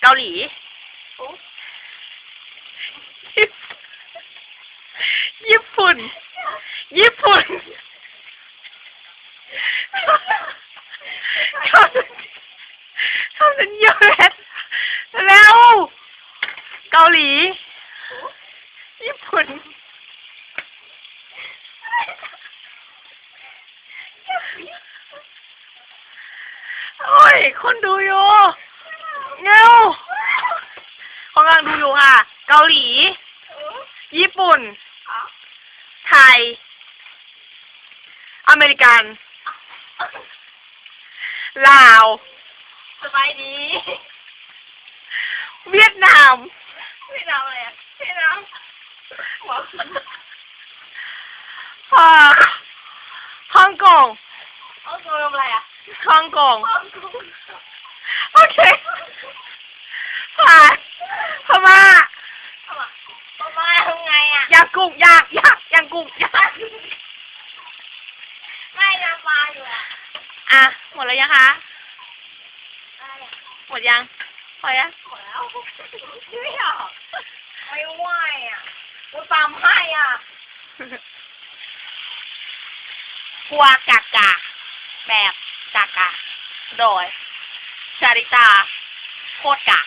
เกาหลีญี่ปุ่น ญี่ปุ่นทำทำเป็นเยอะแล้วแล้วเกาหลี ญี่ปุ่นโอ้ย คนดูอยู่เร็วกำลังดูอยู่ค่ะ เกาหลี ญี่ปุ่น ไทย อเมริกัน ลาว สบายดี เวียดนามพี่น้ำอะไรอะพี่น้ำหัวอ่าฮ่องกงเอาตัวทำอะไรอะฮ่องกง พ่อกู โอเคผ่านพม่า ทำอะป้ามาทำไงอะยางกุ้งยากยากยางกุ้งยากไม่น้ำมาอยู่อะอะหมดแล้วยังคะอะไรอะหมดยังพอยังหมดแล้วไม่อยากไม่ไหวอะกูตามให้อะกัวกากาแบบกากาโดยชาริตาโคตรกาก